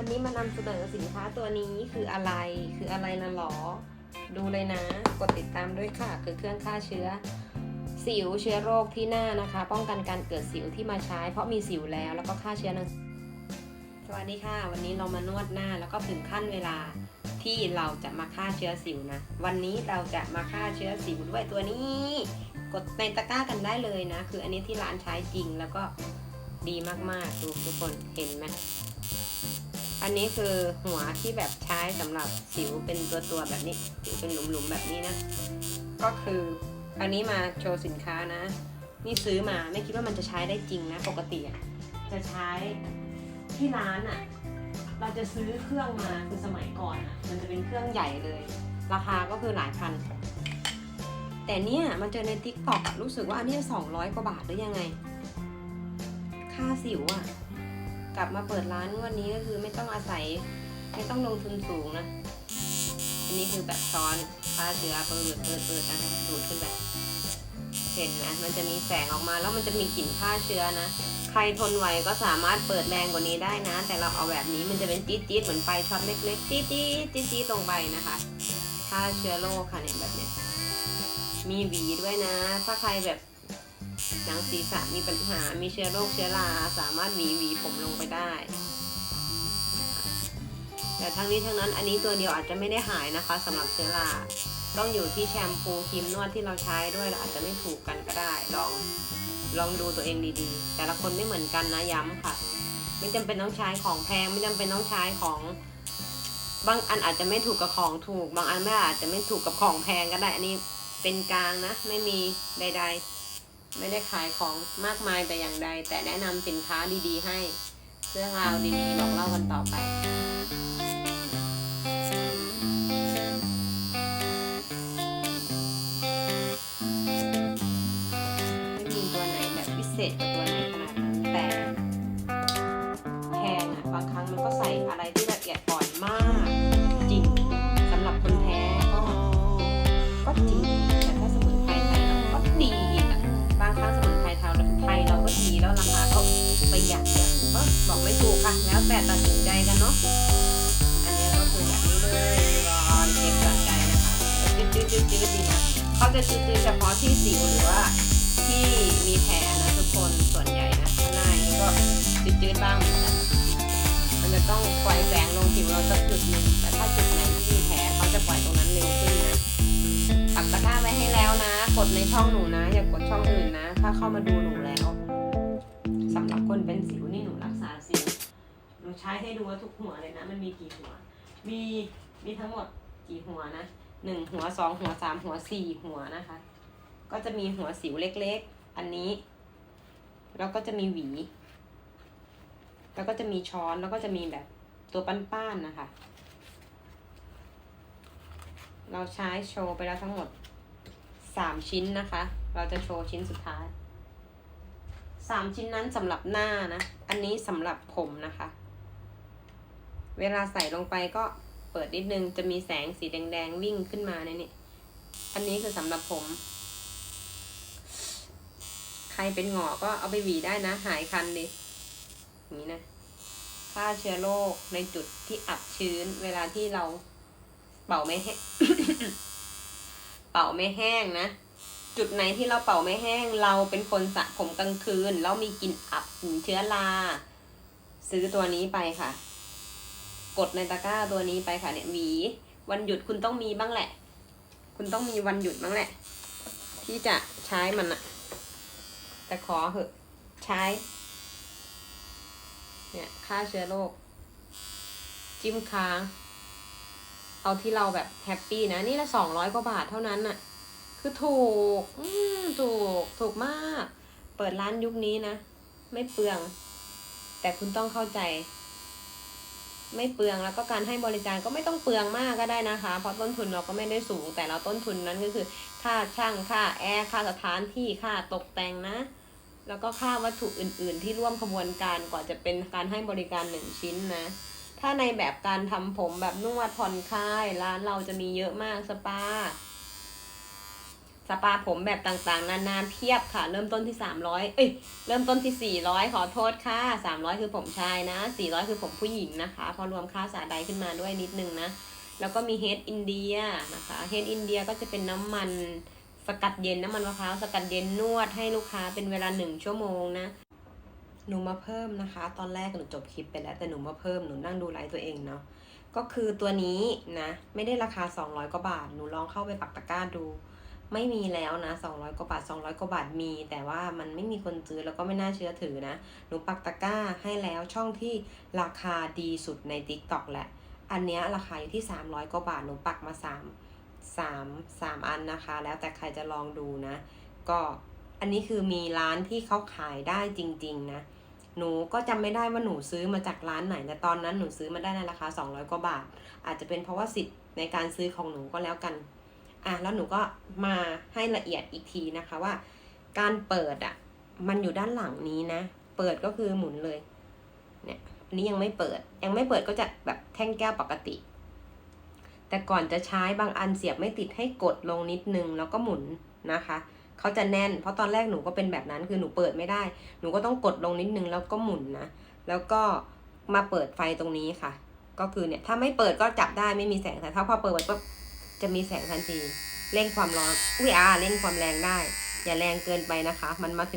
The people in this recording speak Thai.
วันนี้มานำเสนอสินค้าตัวนี้คืออะไร คืออะไรนะหรอ ดูเลยนะ กดติดตามด้วยค่ะ คือเครื่องฆ่าเชื้อ สิวเชื้อโรคที่หน้านะคะ ป้องกันการเกิดสิวที่มาใช้ เพราะมีสิวแล้วแล้วก็ฆ่าเชื้อนะสวัสดีค่ะ วันนี้เรามานวดหน้าแล้วก็ถึงขั้นเวลาที่เราจะมาฆ่าเชื้อสิวนะ วันนี้เราจะมาฆ่าเชื้อสิวด้วยตัวนี้ กดในตะกร้ากันได้เลยนะ คืออันนี้ที่ร้านใช้จริงแล้วก็ดีมากๆดูทุกคนเห็นไหม อันนี้คือหัวที่แบบใช้สำหรับสิวเป็นตัวตัวแบบนี้สิวเป็นหลุมๆแบบนี้นะ ก็คืออันนี้มาโชว์สินค้านะ นี่ซื้อมาไม่คิดว่ามันจะใช้ได้จริงนะ ปกติจะใช้ที่ร้านอะเราจะซื้อเครื่องมาคือสมัยก่อนอะมันจะเป็นเครื่องใหญ่เลย ราคาก็คือหลายพัน แต่เนี่ยมันเจอในทิกตอกรู้สึกว่าอันนี้สองร้อยกว่าบาทหรือยังไง ค่าสิวอะ กลับมาเปิดร้านงวันนี้ก็คือไม่ต้องอาศัยไม่ต้องลงทุนสูงนะ อันนี้คือแบบช้อนฆ่าเชื้อเปิดเปิดเปิดนะดูดขึ้นแบบเห็นไหมมันจะมีแสงออกมาแล้วมันจะมีกลิ่นฆ่าเชื้อนะ ใครทนไหวก็สามารถเปิดแรงกว่านี้ได้นะ แต่เราเอาแบบนี้มันจะเป็นจี๊ดจี๊ดเหมือนไฟช็อตเล็กๆจี๊ดจี๊ดจี๊ดจี๊ดตรงไปนะคะฆ่าเชื้อโรคค่ะเนี่ยแบบเนี้ยมีหวีด้วยนะ ถ้าใครแบบ หนังศีรษะมีปัญหา มีเชื้อโรคเชื้อรา สามารถหวีหวีผมลงไปได้ แต่ทั้งนี้ทั้งนั้นอันนี้ตัวเดียวอาจจะไม่ได้หายนะคะสำหรับเชื้อรา ต้องอยู่ที่แชมพูครีมนวดที่เราใช้ด้วยเราอาจจะไม่ถูกกันก็ได้ ลองลองดูตัวเองดีๆ แต่ละคนไม่เหมือนกันนะย้ำค่ะ ไม่จำเป็นต้องใช้ของแพง ไม่จำเป็นต้องใช้ของบางอันอาจจะไม่ถูกกับของถูก บางอันไม่อาจจะไม่ถูกกับของแพงก็ได้ อันนี้เป็นกลางนะ ไม่มีใด ๆ ไม่ได้ขายของมากมายแต่อย่างใด แต่แนะนำสินค้าดีๆให้ เรื่องราวดีๆบอกเล่ากันต่อไป แต่ตัดสินใจกันเนาะ อันนี้ก็คือแบบนี้เลยรอเช็คตัดใจนะคะจืดจืดจืดจืดดีนะเขาจะจืดจืดเฉพาะที่สิวหรือว่าที่มีแผลนะทุกคนส่วนใหญ่นะข้างหน้านี่ก็จืดจืดบ้างเหมือนกันมันจะต้องปล่อยแสงลงผิวเราสักจุดหนึ่งแต่ถ้าจุดไหนที่มีแผลเขาจะปล่อยตรงนั้นเร็วขึ้นนะปักตะกร้าไว้ให้แล้วนะ กดในช่องหนูนะ อย่ากดช่องอื่นนะ ถ้าเข้ามาดูหนูแล้วสำหรับคนเป็นสิวนี่ นูใช้ให้ดูว่าทุกหัวเลยนะ มันมีกี่หัว มีมีทั้งหมดกี่หัวนะหนึ่งหัวสองหัวสามหัวสี่หัวนะคะ ก็จะมีหัวสิวเล็กๆ อันนี้ แล้วก็จะมีหวี แล้วก็จะมีช้อนแล้วก็จะมีแบบตัวป้านๆนะคะ เราใช้โชว์ไปแล้วทั้งหมดสามชิ้นนะคะ เราจะโชว์ชิ้นสุดท้ายสามชิ้นนั้นสำหรับหน้านะ อันนี้สำหรับผมนะคะ เวลาใส่ลงไปก็เปิดนิดนึงจะมีแสงสีแดงๆวิ่งขึ้นมาในนี่อันนี้คือสำหรับผม ใครเป็นหงอกก็เอาไปหวีได้นะ หายคันดิอย่างนี้นะฆ่าเชื้อโรคในจุดที่อับชื้น เวลาที่เราเป่าไม่แห้งเป่าไม่แห้งนะ จุดไหนที่เราเป่าไม่แห้ง เราเป็นคนสระผมกลางคืน แล้วมีกลิ่นอับกลิ่นเชื้อราซื้อตัวนี้ไปค่ะ กดในตะกร้าตัวนี้ไปค่ะเนี่ยหวี วันหยุดคุณต้องมีบ้างแหละ คุณต้องมีวันหยุดบ้างแหละ ที่จะใช้มันอะแต่ขอเหอะใช้ เนี่ยฆ่าเชื้อโรคจิ้มค้าง เอาที่เราแบบแฮปปี้นะ นี่ละสองร้อยกว่าบาทเท่านั้นน่ะ คือถูก อืมถูก ถูกมาก เปิดร้านยุคนี้นะ ไม่เปลือง แต่คุณต้องเข้าใจ ไม่เปลืองแล้วก็การให้บริการก็ไม่ต้องเปลืองมากก็ได้นะคะ เพราะต้นทุนเราก็ไม่ได้สูง แต่เราต้นทุนนั้นก็คือ ค่าช่างค่าแอร์ค่าสถานที่ค่าตกแต่งนะ แล้วก็ค่าวัตถุอื่น ๆ ที่ร่วมขบวนการกว่าจะเป็นการให้บริการหนึ่งชิ้นนะ ถ้าในแบบการทำผมแบบนวดผ่อนคลายร้านเราจะมีเยอะมากสปา สปาผมแบบต่างๆ นานาเพียบค่ะ เริ่มต้นที่ 300 เอ้ย เริ่มต้นที่ 400 ขอโทษค่ะ 300 คือผมชายนะ 400 คือผมผู้หญิงนะคะ พอรวมค่าสาใดขึ้นมาด้วยนิดนึงนะ แล้วก็มีเฮดอินเดียนะคะ เฮดอินเดียก็จะเป็นน้ำมันสกัดเย็นน้ำมันมะพร้าวสกัดเย็นนวดให้ลูกค้าเป็นเวลาหนึ่งชั่วโมงนะ หนูมาเพิ่มนะคะ ตอนแรกหนูจบคลิปไปแล้วแต่หนูมาเพิ่มหนูนั่งดูไลฟ์ตัวเองเนาะ ก็คือตัวนี้นะ ไม่ได้ราคา 200 กว่าบาท หนูลองเข้าไปปักตะกร้าดู ไม่มีแล้วนะ200กว่าบาท 200กว่าบาทมี แต่ว่ามันไม่มีคนซื้อแล้วก็ไม่น่าเชื่อถือนะ หนูปักตะกร้าให้แล้วช่องที่ราคาดีสุดใน TikTok แหละ อันเนี้ยราคาอยู่ที่ 300กว่าบาท หนูปักมา 3 3 3 อันนะคะ แล้วแต่ใครจะลองดูนะ ก็อันนี้คือมีร้านที่เขาขายได้จริง ๆ นะ หนูก็จำไม่ได้ว่าหนูซื้อมาจากร้านไหน แต่ตอนนั้นหนูซื้อมาได้ในราคา 200กว่าบาท อาจจะเป็นเพราะว่าสิทธิ์ในการซื้อของหนูก็แล้วกัน อะแล้วหนูก็มาให้ละเอียดอีกทีนะคะว่า การเปิดอะ มันอยู่ด้านหลังนี้นะ เปิดก็คือหมุนเลย เนี่ยอันนี้ยังไม่เปิด ยังไม่เปิดก็จะแบบแท่งแก้วปกติ แต่ก่อนจะใช้บางอันเสียบไม่ติดให้กดลงนิดนึงแล้วก็หมุนนะคะเขาจะแน่น เพราะตอนแรกหนูก็เป็นแบบนั้นคือหนูเปิดไม่ได้ หนูก็ต้องกดลงนิดนึงแล้วก็หมุนนะ แล้วก็มาเปิดไฟตรงนี้ค่ะ ก็คือเนี่ยถ้าไม่เปิดก็จับได้ไม่มีแสงแต่ถ้าพอเปิดปุ๊บ จะมีแสงทันที เร่งความร้อนอุ้ยอ่าเร่งความแรงได้ อย่าแรงเกินไปนะคะ มันมาถึง